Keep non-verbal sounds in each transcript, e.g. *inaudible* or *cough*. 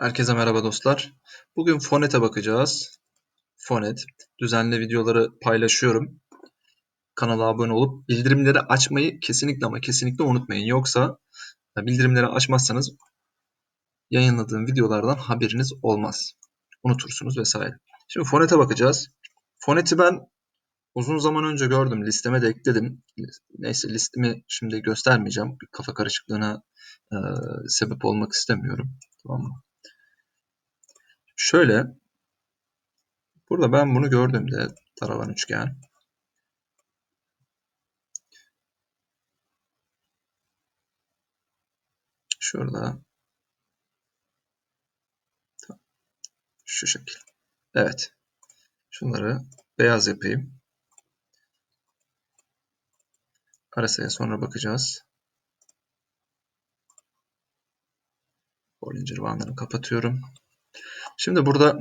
Herkese merhaba dostlar. Bugün fonete bakacağız. Fonet. Düzenli videoları paylaşıyorum. Kanala abone olup bildirimleri açmayı kesinlikle ama kesinlikle unutmayın. Yoksa bildirimleri açmazsanız yayınladığım videolardan haberiniz olmaz. Unutursunuz vesaire. Şimdi fonete bakacağız. Foneti ben uzun zaman önce gördüm. Listeme de ekledim. Neyse listemi şimdi göstermeyeceğim. Kafa karışıklığına e, sebep olmak istemiyorum. Tamam mı? Şöyle burada ben bunu gördüğümde taralan üçgen şurada şu şekil. Evet. Şunları beyaz yapayım. Arasaya sonra bakacağız. Bollinger bandını kapatıyorum. Şimdi burada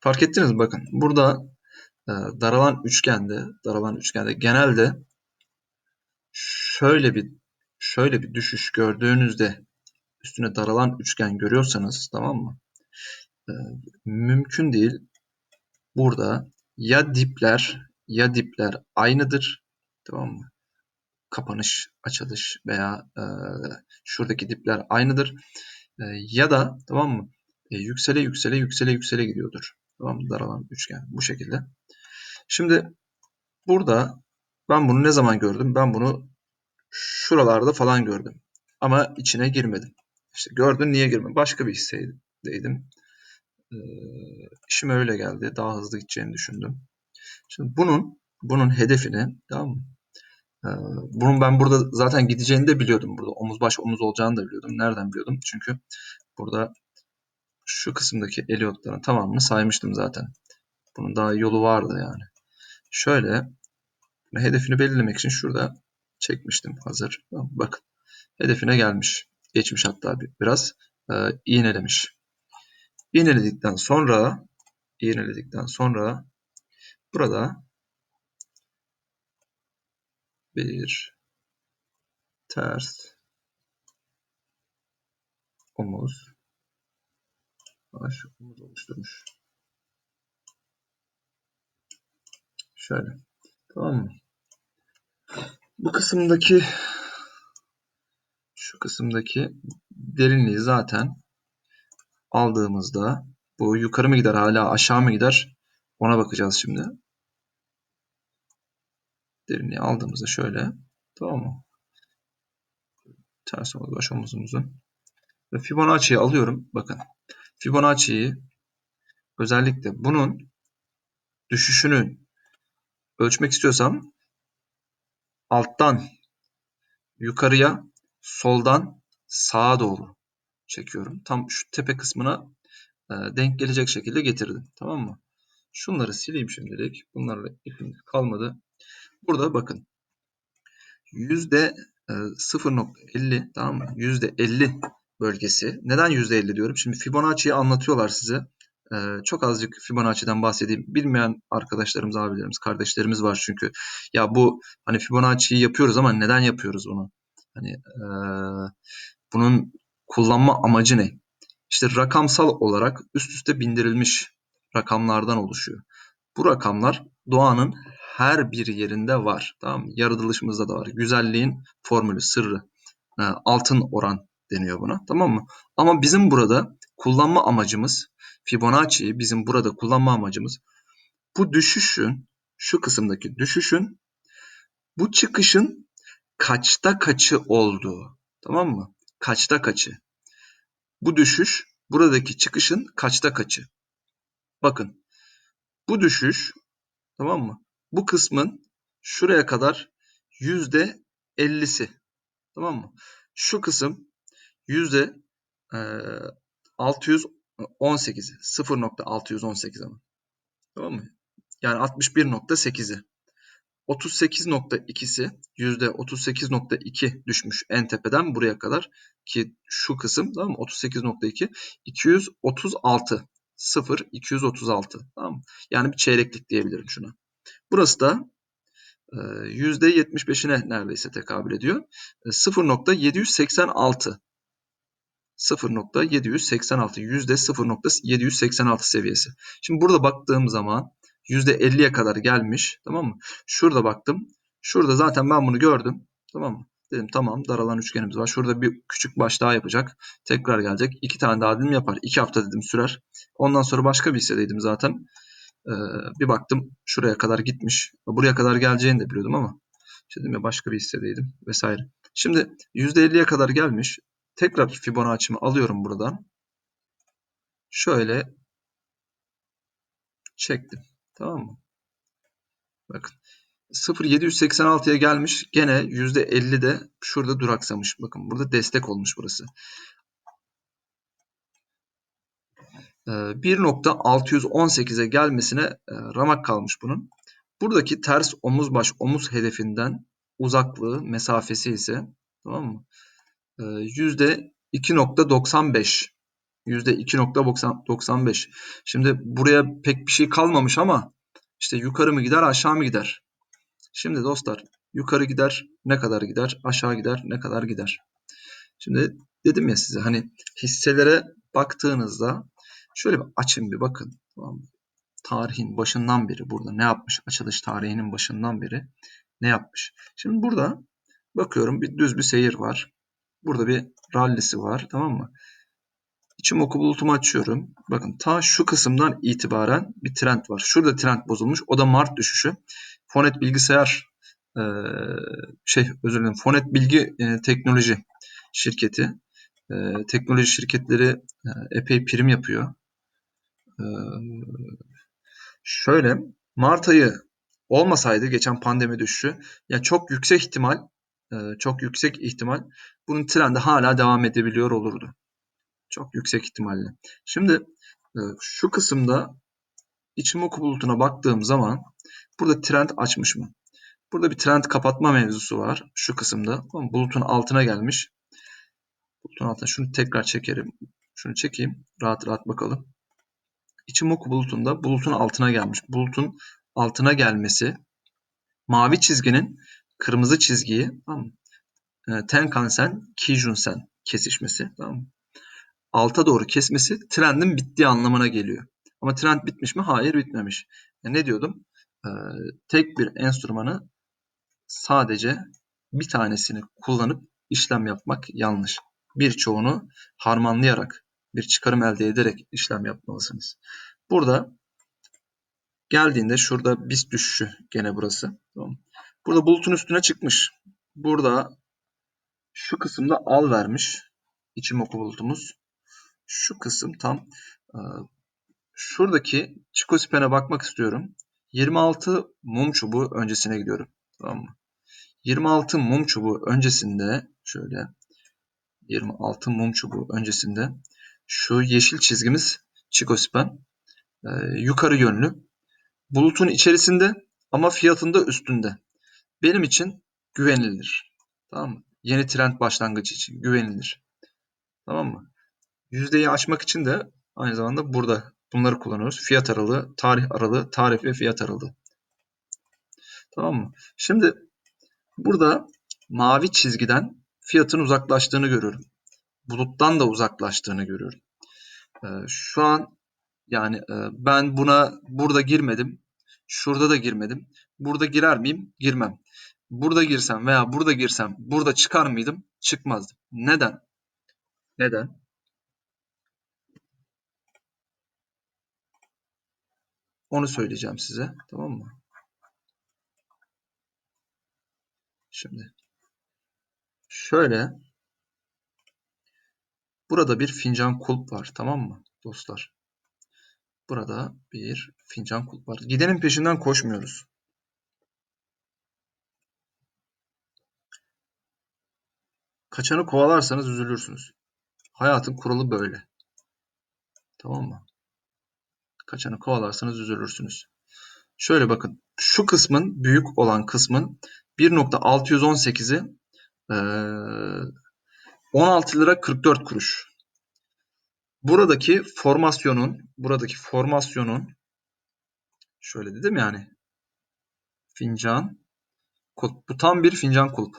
fark ettiniz mi? Bakın burada e, daralan üçgende, daralan üçgende genelde şöyle bir şöyle bir düşüş gördüğünüzde üstüne daralan üçgen görüyorsanız tamam mı? E, mümkün değil. Burada ya dipler ya dipler aynıdır. Tamam mı? Kapanış, açılış veya e, şuradaki dipler aynıdır. E, ya da tamam mı? E, yüksele yüksele yüksele yüksele gidiyordur. Tamam? Daralan üçgen bu şekilde. Şimdi burada ben bunu ne zaman gördüm? Ben bunu şuralarda falan gördüm. Ama içine girmedim. İşte gördün niye girmedim? Başka bir hissedeydim. Ee, işim öyle geldi. Daha hızlı gideceğini düşündüm. Şimdi bunun bunun hedefini tamam mı? Ee, bunun ben burada zaten gideceğini de biliyordum. Burada omuz baş omuz olacağını da biliyordum. Nereden biliyordum? Çünkü burada şu kısımdaki Elliot'ların tamamını saymıştım zaten. Bunun daha yolu vardı yani. Şöyle hedefini belirlemek için şurada çekmiştim hazır. Bakın hedefine gelmiş. Geçmiş hatta biraz e, iğnelemiş. İğneledikten sonra iğneledikten sonra burada bir ters omuz baş omuz oluşturmuş. Şöyle. Tamam mı? Bu kısımdaki şu kısımdaki derinliği zaten aldığımızda bu yukarı mı gider hala aşağı mı gider ona bakacağız şimdi. Derinliği aldığımızda şöyle tamam mı? Ters omuz baş omuzumuzun ve Fibonacci'yi alıyorum. Bakın Fibonacci'yi özellikle bunun düşüşünü ölçmek istiyorsam alttan yukarıya, soldan sağa doğru çekiyorum. Tam şu tepe kısmına e, denk gelecek şekilde getirdim. Tamam mı? Şunları sileyim şimdilik. Bunlarla ipim kalmadı. Burada bakın. Yüzde 0.50 e, tamam mı? %50 bölgesi. Neden %50 diyorum? Şimdi Fibonacci'yi anlatıyorlar size. Ee, çok azıcık Fibonacci'den bahsedeyim. Bilmeyen arkadaşlarımız, abilerimiz, kardeşlerimiz var çünkü. Ya bu hani Fibonacci'yi yapıyoruz ama neden yapıyoruz bunu? Hani e, bunun kullanma amacı ne? İşte rakamsal olarak üst üste bindirilmiş rakamlardan oluşuyor. Bu rakamlar doğanın her bir yerinde var. Tamam mı? Yaratılışımızda da var. Güzelliğin formülü, sırrı. E, altın oran deniyor buna. Tamam mı? Ama bizim burada kullanma amacımız Fibonacci'yi bizim burada kullanma amacımız bu düşüşün şu kısımdaki düşüşün bu çıkışın kaçta kaçı olduğu. Tamam mı? Kaçta kaçı. Bu düşüş buradaki çıkışın kaçta kaçı. Bakın bu düşüş tamam mı? Bu kısmın şuraya kadar yüzde ellisi. Tamam mı? Şu kısım yüzde 618'i. 0.618 ama. Tamam mı? Yani 61.8'i. 38.2'si %38.2 düşmüş en tepeden buraya kadar ki şu kısım tamam mı? 38.2 236 0 236 tamam mı? Yani bir çeyreklik diyebilirim şuna. Burası da %75'ine neredeyse tekabül ediyor. 0.786 0.786 yüzde 0.786 seviyesi. Şimdi burada baktığım zaman %50'ye kadar gelmiş. Tamam mı? Şurada baktım. Şurada zaten ben bunu gördüm. Tamam mı? Dedim tamam daralan üçgenimiz var. Şurada bir küçük baş daha yapacak. Tekrar gelecek. İki tane daha dilim yapar. İki hafta dedim sürer. Ondan sonra başka bir hissedeydim zaten. Ee, bir baktım şuraya kadar gitmiş. Buraya kadar geleceğini de biliyordum ama işte dedim ya başka bir hissedeydim vesaire. Şimdi %50'ye kadar gelmiş. Tekrar Fibonacci'mi alıyorum buradan. Şöyle çektim. Tamam mı? Bakın 0.786'ya gelmiş. Gene %50 de şurada duraksamış. Bakın burada destek olmuş burası. 1.618'e gelmesine e, ramak kalmış bunun. Buradaki ters omuz baş omuz hedefinden uzaklığı mesafesi ise tamam mı? %2.95 %2.95 Şimdi buraya pek bir şey kalmamış ama işte yukarı mı gider aşağı mı gider? Şimdi dostlar yukarı gider ne kadar gider aşağı gider ne kadar gider? Şimdi dedim ya size hani hisselere baktığınızda şöyle bir açın bir bakın. Tamam mı? Tarihin başından beri burada ne yapmış? Açılış tarihinin başından beri ne yapmış? Şimdi burada bakıyorum bir düz bir seyir var. Burada bir rallisi var tamam mı? İçim oku bulutumu açıyorum. Bakın ta şu kısımdan itibaren bir trend var. Şurada trend bozulmuş. O da Mart düşüşü. Fonet bilgisayar e, şey özür dilerim. Fonet bilgi e, teknoloji şirketi. E, teknoloji şirketleri epey prim yapıyor. Şöyle Mart ayı olmasaydı geçen pandemi düşüşü ya çok yüksek ihtimal çok yüksek ihtimal bunun trendi hala devam edebiliyor olurdu. Çok yüksek ihtimalle. Şimdi şu kısımda Ichimoku bulutuna baktığım zaman burada trend açmış mı? Burada bir trend kapatma mevzusu var şu kısımda. Bulutun altına gelmiş. Bulutun altına şunu tekrar çekerim. Şunu çekeyim. Rahat rahat bakalım. Ichimoku bulutunda bulutun altına gelmiş. Bulutun altına gelmesi mavi çizginin kırmızı çizgiyi tamam mı? E, Tenkan-sen, Kijun-sen kesişmesi. Tamam mı? Alta doğru kesmesi trendin bittiği anlamına geliyor. Ama trend bitmiş mi? Hayır bitmemiş. Yani ne diyordum? Ee, tek bir enstrümanı sadece bir tanesini kullanıp işlem yapmak yanlış. Birçoğunu harmanlayarak, bir çıkarım elde ederek işlem yapmalısınız. Burada geldiğinde şurada BIST düşüşü gene burası. Burada bulutun üstüne çıkmış. Burada şu kısımda al vermiş. İçimoku bulutumuz. Şu kısım tam e, şuradaki Çikospen'e bakmak istiyorum. 26 mum çubuğu öncesine gidiyorum. Tamam mı? 26 mum çubuğu öncesinde şöyle 26 mum çubuğu öncesinde şu yeşil çizgimiz Çikospen e, yukarı yönlü. Bulutun içerisinde ama fiyatında üstünde. Benim için güvenilir. Tamam mı? Yeni trend başlangıcı için güvenilir. Tamam mı? Yüzdeyi açmak için de aynı zamanda burada bunları kullanıyoruz. Fiyat aralığı, tarih aralığı, tarih ve fiyat aralığı. Tamam mı? Şimdi burada mavi çizgiden fiyatın uzaklaştığını görüyorum. Buluttan da uzaklaştığını görüyorum. Ee, şu an yani e, ben buna burada girmedim. Şurada da girmedim. Burada girer miyim? Girmem. Burada girsem veya burada girsem burada çıkar mıydım? Çıkmazdım. Neden? Neden? Onu söyleyeceğim size. Tamam mı? Şimdi şöyle burada bir fincan kulp var. Tamam mı dostlar? Burada bir fincan kulp var. Gidenin peşinden koşmuyoruz. Kaçanı kovalarsanız üzülürsünüz. Hayatın kuralı böyle. Tamam mı? Kaçanı kovalarsanız üzülürsünüz. Şöyle bakın. Şu kısmın büyük olan kısmın 1.618'i 16 lira 44 kuruş. Buradaki formasyonun buradaki formasyonun şöyle dedim yani fincan kulp. Bu tam bir fincan kulp.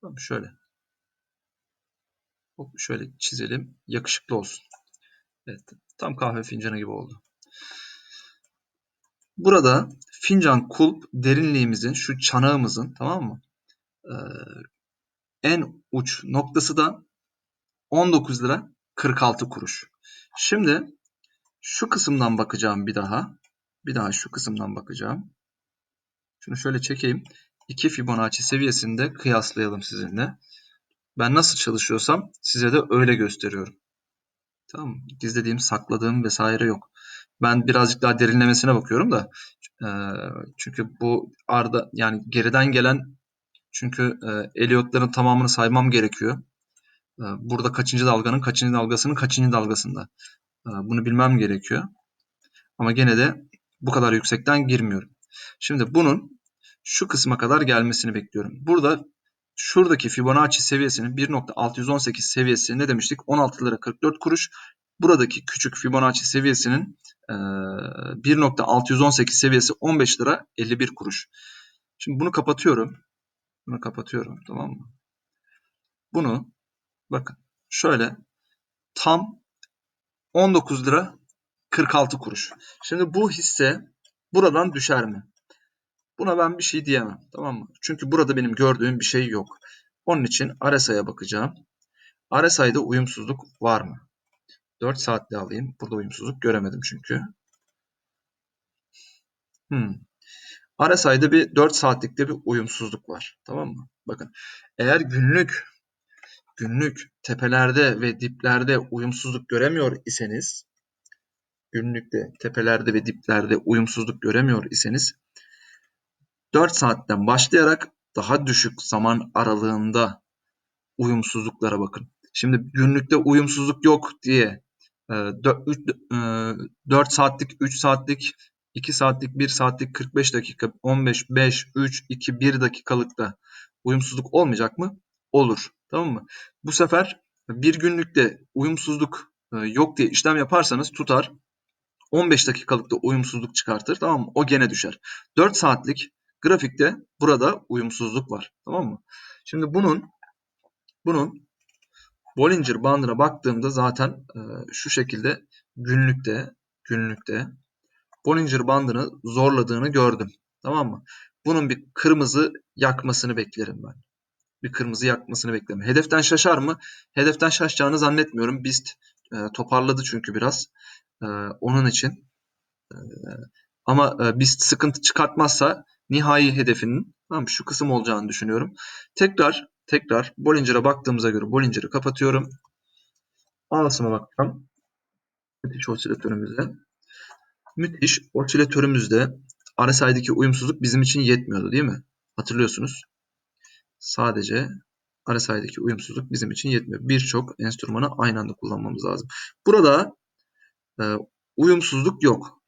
Tamam şöyle. Hop şöyle çizelim. Yakışıklı olsun. Evet. Tam kahve fincanı gibi oldu. Burada fincan kulp derinliğimizin şu çanağımızın tamam mı? Ee, en uç noktası da 19 lira 46 kuruş. Şimdi şu kısımdan bakacağım bir daha. Bir daha şu kısımdan bakacağım. Şunu şöyle çekeyim. 2 Fibonacci seviyesinde kıyaslayalım sizinle. Ben nasıl çalışıyorsam size de öyle gösteriyorum. Tamam? Gizlediğim, sakladığım vesaire yok. Ben birazcık daha derinlemesine bakıyorum da e, çünkü bu arda yani geriden gelen çünkü e, Elliot'ların tamamını saymam gerekiyor. E, burada kaçıncı dalganın kaçıncı dalgasının kaçıncı dalgasında. E, bunu bilmem gerekiyor. Ama gene de bu kadar yüksekten girmiyorum. Şimdi bunun şu kısma kadar gelmesini bekliyorum. Burada şuradaki Fibonacci seviyesinin 1.618 seviyesi ne demiştik? 16 lira 44 kuruş. Buradaki küçük Fibonacci seviyesinin 1.618 seviyesi 15 lira 51 kuruş. Şimdi bunu kapatıyorum. Bunu kapatıyorum tamam mı? Bunu bakın şöyle tam 19 lira 46 kuruş. Şimdi bu hisse buradan düşer mi? Buna ben bir şey diyemem. Tamam mı? Çünkü burada benim gördüğüm bir şey yok. Onun için RSI'ye bakacağım. RSI'de uyumsuzluk var mı? 4 saatli alayım. Burada uyumsuzluk göremedim çünkü. Hmm. RSI'de bir 4 saatlikte bir uyumsuzluk var. Tamam mı? Bakın. Eğer günlük günlük tepelerde ve diplerde uyumsuzluk göremiyor iseniz günlükte tepelerde ve diplerde uyumsuzluk göremiyor iseniz 4 saatten başlayarak daha düşük zaman aralığında uyumsuzluklara bakın. Şimdi günlükte uyumsuzluk yok diye 4 saatlik, 3 saatlik, 2 saatlik, 1 saatlik, 45 dakika, 15, 5, 3, 2, 1 dakikalıkta uyumsuzluk olmayacak mı? Olur. Tamam mı? Bu sefer bir günlükte uyumsuzluk yok diye işlem yaparsanız tutar. 15 dakikalıkta uyumsuzluk çıkartır. Tamam mı? O gene düşer. 4 saatlik grafikte burada uyumsuzluk var. Tamam mı? Şimdi bunun bunun Bollinger bandına baktığımda zaten e, şu şekilde günlükte günlükte Bollinger bandını zorladığını gördüm. Tamam mı? Bunun bir kırmızı yakmasını beklerim ben. Bir kırmızı yakmasını beklerim. Hedeften şaşar mı? Hedeften şaşacağını zannetmiyorum. BIST e, toparladı çünkü biraz. E, onun için. E, ama e, BIST sıkıntı çıkartmazsa nihai hedefinin tamam, şu kısım olacağını düşünüyorum. Tekrar tekrar Bollinger'a baktığımıza göre Bollinger'ı kapatıyorum. Ağlasıma bakacağım. Müthiş osilatörümüzde. Müthiş osilatörümüzde RSI'deki uyumsuzluk bizim için yetmiyordu değil mi? Hatırlıyorsunuz. Sadece RSI'deki uyumsuzluk bizim için yetmiyor. Birçok enstrümanı aynı anda kullanmamız lazım. Burada e, uyumsuzluk yok.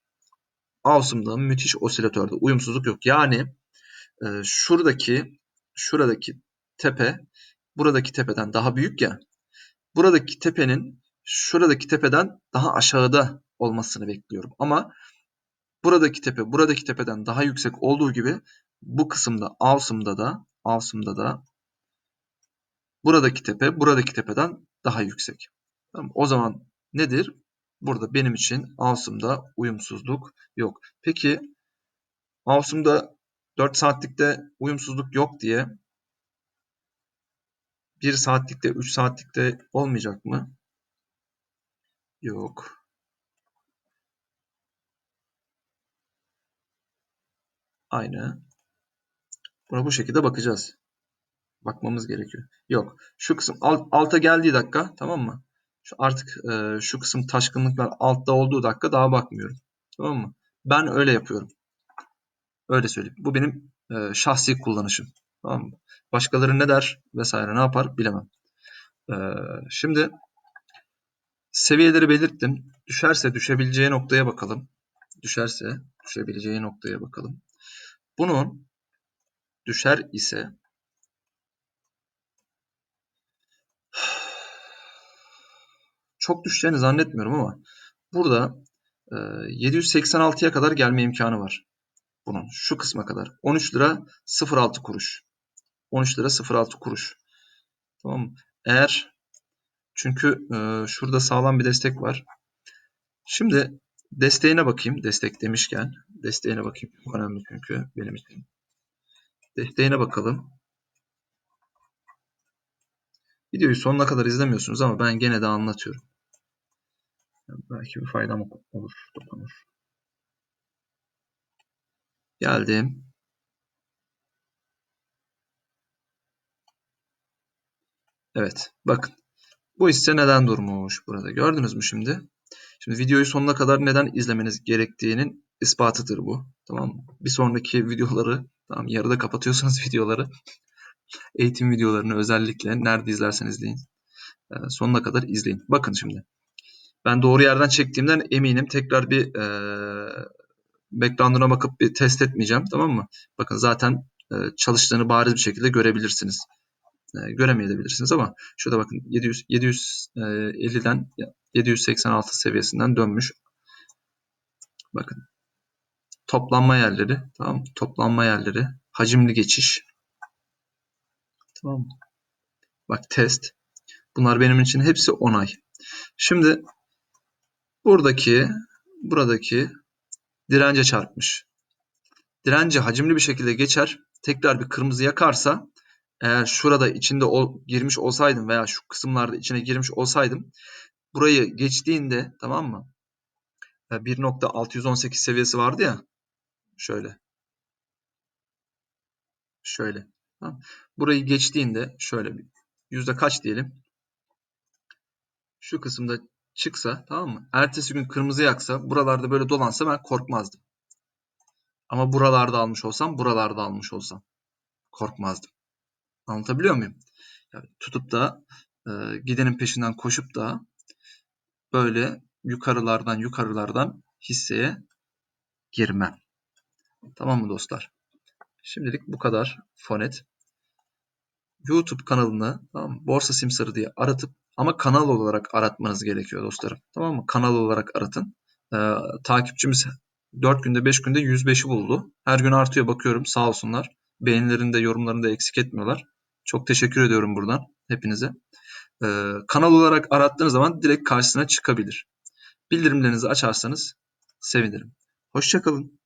Awesome'da müthiş osilatörde uyumsuzluk yok. Yani e, şuradaki şuradaki tepe buradaki tepeden daha büyük ya. Buradaki tepenin şuradaki tepeden daha aşağıda olmasını bekliyorum. Ama buradaki tepe buradaki tepeden daha yüksek olduğu gibi bu kısımda Awesome'da da Awesome'da da buradaki tepe buradaki tepeden daha yüksek. O zaman nedir? Burada benim için Awesome'da uyumsuzluk yok. Peki Awesome'da 4 saatlikte uyumsuzluk yok diye 1 saatlikte 3 saatlikte olmayacak mı? Yok. Aynı. Buna bu şekilde bakacağız. Bakmamız gerekiyor. Yok. Şu kısım alt, alta geldiği dakika tamam mı? Şu artık e, şu kısım taşkınlıklar altta olduğu dakika daha bakmıyorum. Tamam mı? Ben öyle yapıyorum. Öyle söyleyeyim. Bu benim e, şahsi kullanışım. Tamam mı? Başkaları ne der vesaire ne yapar bilemem. E, şimdi seviyeleri belirttim. Düşerse düşebileceği noktaya bakalım. Düşerse düşebileceği noktaya bakalım. Bunun düşer ise çok düşeceğini zannetmiyorum ama burada e, 786'ya kadar gelme imkanı var. Bunun şu kısma kadar. 13 lira 06 kuruş. 13 lira 06 kuruş. Tamam? Eğer Çünkü e, şurada sağlam bir destek var. Şimdi desteğine bakayım. Destek demişken. Desteğine bakayım. Önemli çünkü benim için. Desteğine bakalım. Videoyu sonuna kadar izlemiyorsunuz ama ben gene de anlatıyorum. Belki bir faydam olur, dokunur. Geldim. Evet, bakın. Bu hisse neden durmuş burada? Gördünüz mü şimdi? Şimdi videoyu sonuna kadar neden izlemeniz gerektiğinin ispatıdır bu. Tamam? Bir sonraki videoları, tamam yarıda kapatıyorsanız *laughs* videoları, eğitim videolarını özellikle nerede izlerseniz izleyin. Ee, sonuna kadar izleyin. Bakın şimdi. Ben doğru yerden çektiğimden eminim. Tekrar bir e, background'una bakıp bir test etmeyeceğim. Tamam mı? Bakın zaten e, çalıştığını bariz bir şekilde görebilirsiniz. E, göremeyebilirsiniz ama şurada bakın 700 750'den 786 seviyesinden dönmüş. Bakın. Toplanma yerleri, tamam Toplanma yerleri, hacimli geçiş. Tamam? Bak test. Bunlar benim için hepsi onay. Şimdi buradaki buradaki dirence çarpmış. Dirence hacimli bir şekilde geçer. Tekrar bir kırmızı yakarsa eğer şurada içinde ol, girmiş olsaydım veya şu kısımlarda içine girmiş olsaydım burayı geçtiğinde tamam mı? 1.618 seviyesi vardı ya. Şöyle. Şöyle. Tamam. Burayı geçtiğinde şöyle bir yüzde kaç diyelim. Şu kısımda çıksa tamam mı? Ertesi gün kırmızı yaksa buralarda böyle dolansa ben korkmazdım. Ama buralarda almış olsam buralarda almış olsam korkmazdım. Anlatabiliyor muyum? Yani tutup da e, gidenin peşinden koşup da böyle yukarılardan yukarılardan hisseye girmem. Tamam mı dostlar? Şimdilik bu kadar Fonet. YouTube kanalını tamam? Borsa Simsarı diye aratıp ama kanal olarak aratmanız gerekiyor dostlarım. Tamam mı? Kanal olarak aratın. Ee, takipçimiz 4 günde 5 günde 105'i buldu. Her gün artıyor bakıyorum sağ olsunlar. Beğenilerini de eksik etmiyorlar. Çok teşekkür ediyorum buradan hepinize. Ee, kanal olarak arattığınız zaman direkt karşısına çıkabilir. Bildirimlerinizi açarsanız sevinirim. Hoşçakalın.